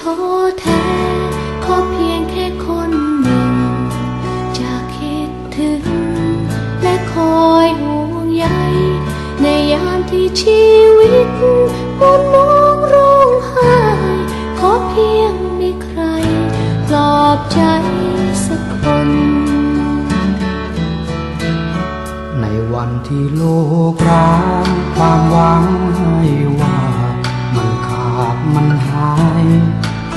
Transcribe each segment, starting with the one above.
ท้อแท้ ขอเพียงแค่คนหนึ่ง จะคิดถึง และคอยห่วงใยในยามที่ชีวิตมนมองร้องไห้ขอเพียงมีใครปลอบใจสักคน ในวันที่โลกร้างความหวังให้ว่ามันขาดมันหาย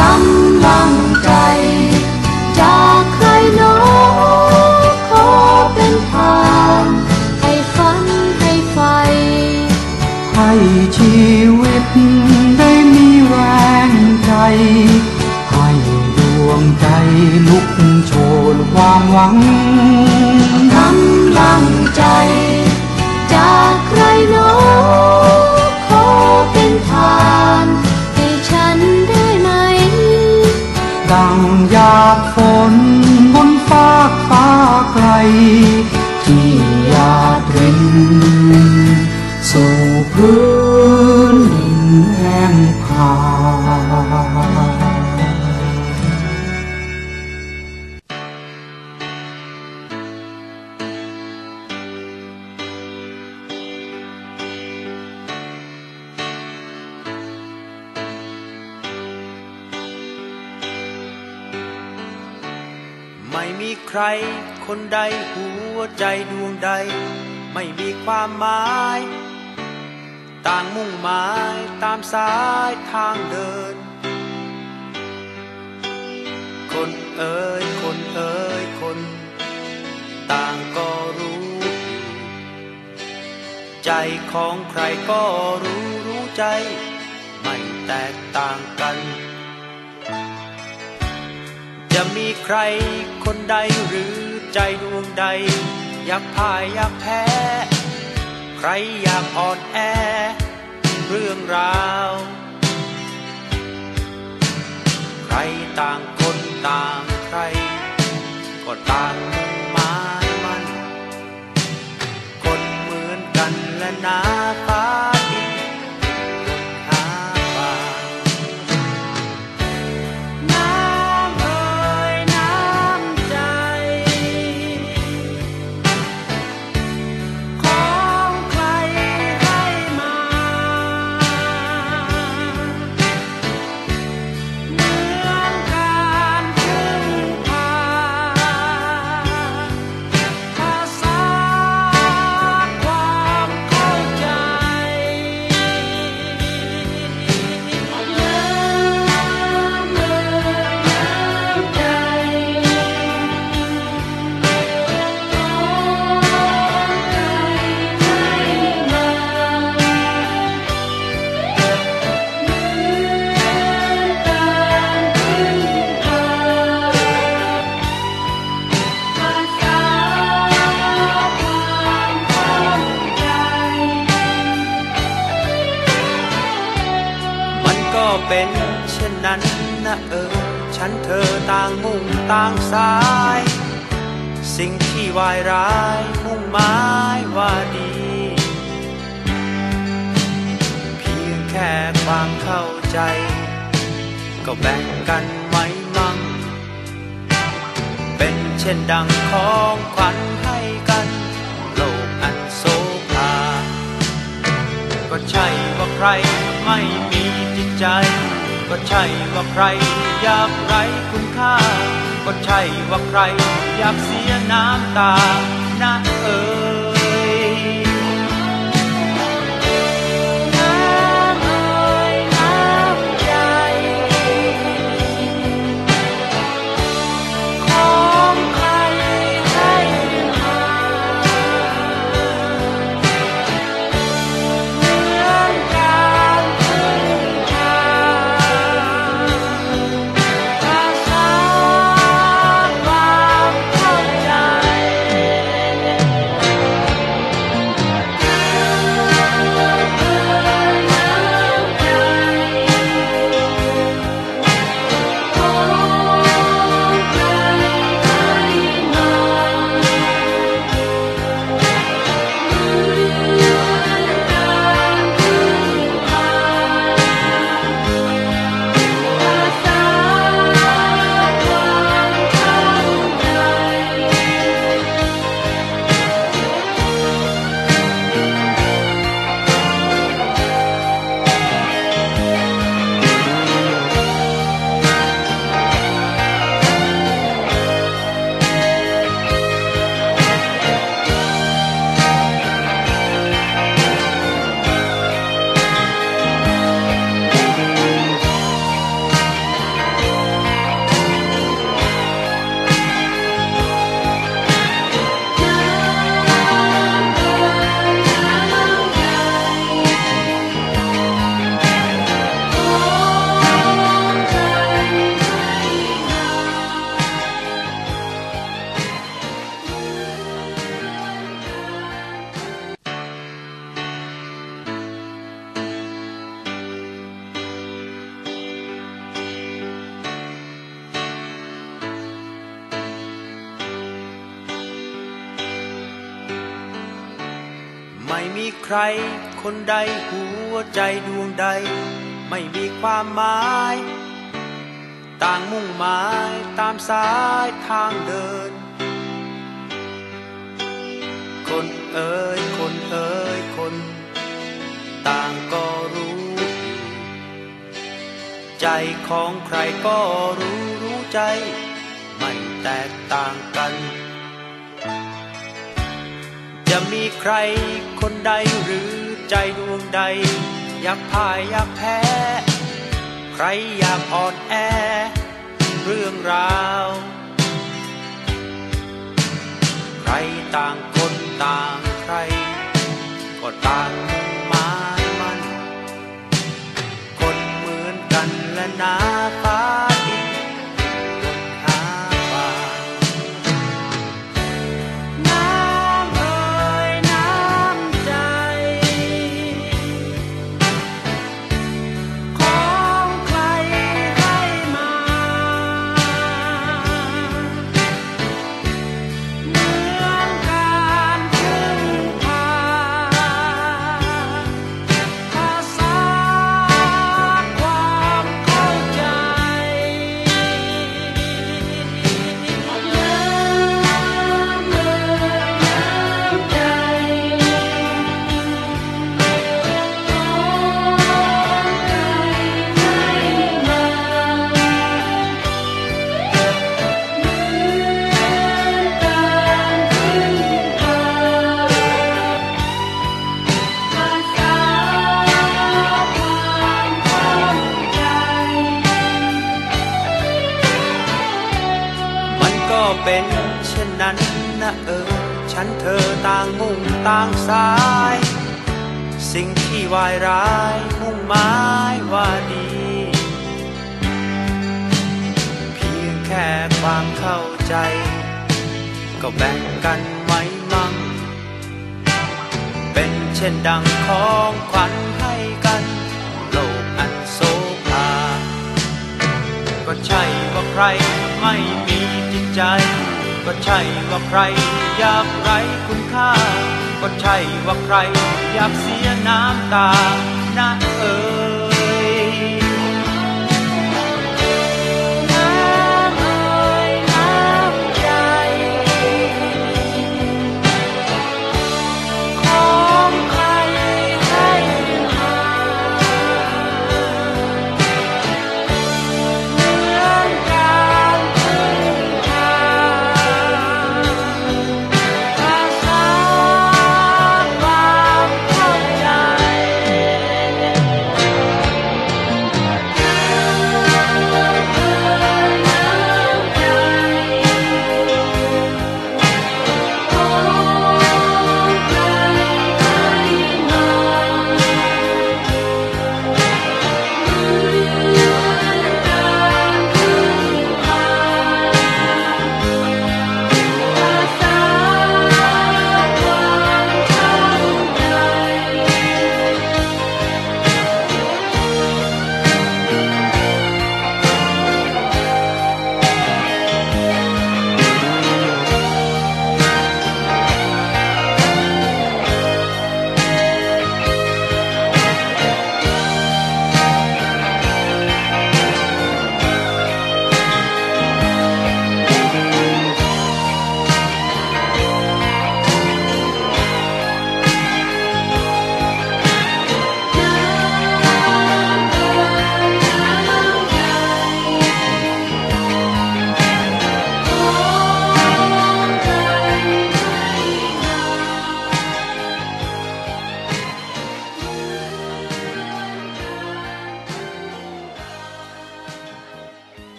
กำลังใจ จากใครหนอขอเป็นทานให้ฝันให้ไฟ ให้ชีวิตได้มีแรงใจ ให้ดวงใจลุกโชนความหวัง ไก ไม่มีใคร คนใดหัวใจดวงใด ไม่มีความหมาย ต่างมุ่งหมายตามสายทางเดิน คนเอ่ยคนเอ่ยคน ต่างก็รู้อยู่ใจของใครก็รู้รู้ใจ ไม่แตกต่างกัน จะมีใครคนใดหรือใจดวงใด อยากพ่ายอยากแพ้ ใครอยากอ่อนแอ เรื่องราว ใครต่างคนต่างใคร ก็ต่างมุ่งหมายมัน คนเหมือนกันและนา เป็นเช่นนั้นนะเออ ฉันเธอต่างมุ่งต่างสาย สิ่งที่วายร้ายมุ่งหมายว่าดี เพียงแค่ความเข้าใจ ก็แบ่งกันไว้มั่ง เป็นเช่นดังของขวัญให้กัน ก็ใช่ว่าใครไม่มีจิตใจ ก็ใช่ว่าใครอยากไรคุณค่า ก็ใช่ว่าใครอยากเสียน้ำตานะเออ ใคร คนใดหัวใจดวงใด ไม่มีความหมาย ต่างมุ่งหมายตามสายทางเดิน คนเอ่ยคนเอ่ยคน ต่างก็รู้อยู่ใจของใครก็รู้รู้ใจ ไม่แตกต่างกัน จะมีใครคนใดหรือใจดวงใด อยากพ่ายอยากแพ้ ใครอยากอ่อนแอ เรื่องราว ใครต่างคนต่างใคร ก็ต่างางสาย สิ่งที่วายร้ายมุ่งหมายว่าดี เพียงแค่ความเข้าใจ ก็แบ่งกันไหมมั่ง เป็นเช่นดังของขวัญให้กัน โลกอันโซภาก็ใช่ว่าใครไม่มีจิตใจ ก็ใช่ว่าใครอยากไรคุณค่า ก็ใช่ว่าใครอยากเสียน้ำตานะเออ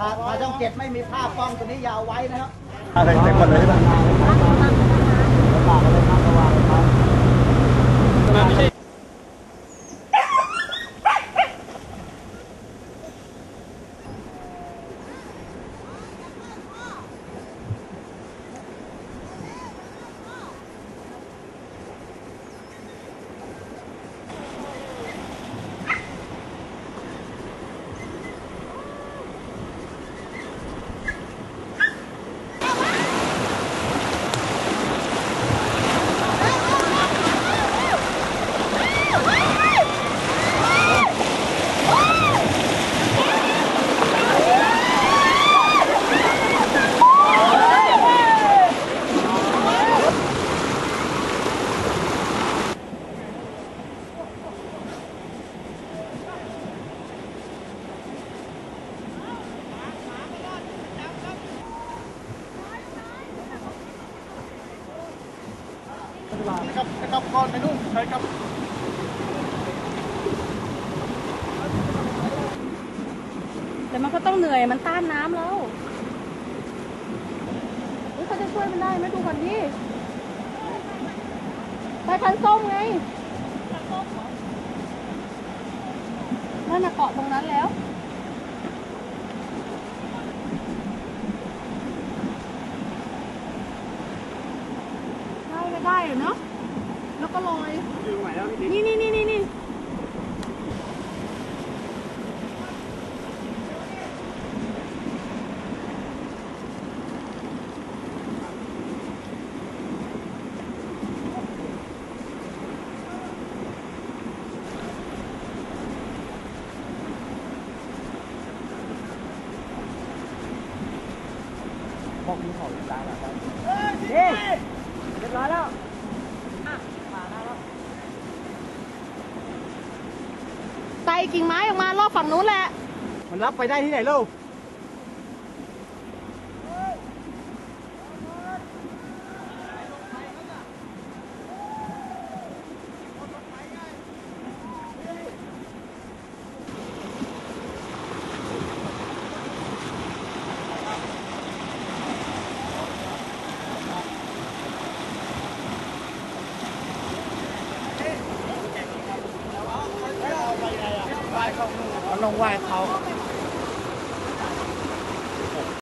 ทางช่องเจ็ดไม่มีภาพกล้องตัวนี้อยาวไว้นะครับอะไรแต่คนเลยใช่ไหม นะครับก่อนไปนู่นใช่ครับแต่มันก็ต้องเหนื่อยมันต้านน้ำแล้วเฮ้ยเขาจะช่วยมันได้ไหมดูก่อนดิไปคันส้มไงนั่นน่ะเกาะตรงนั้นแล้วได้ไม่ได้ เหรอเนาะแล้วก็ลอยนี่นี่นี่นี่นี่ ไต่กิ่งไม้ออกมารอบฝั่ง นู้นแหละ มันรับไปได้ที่ไหนลูก ไหว้เขา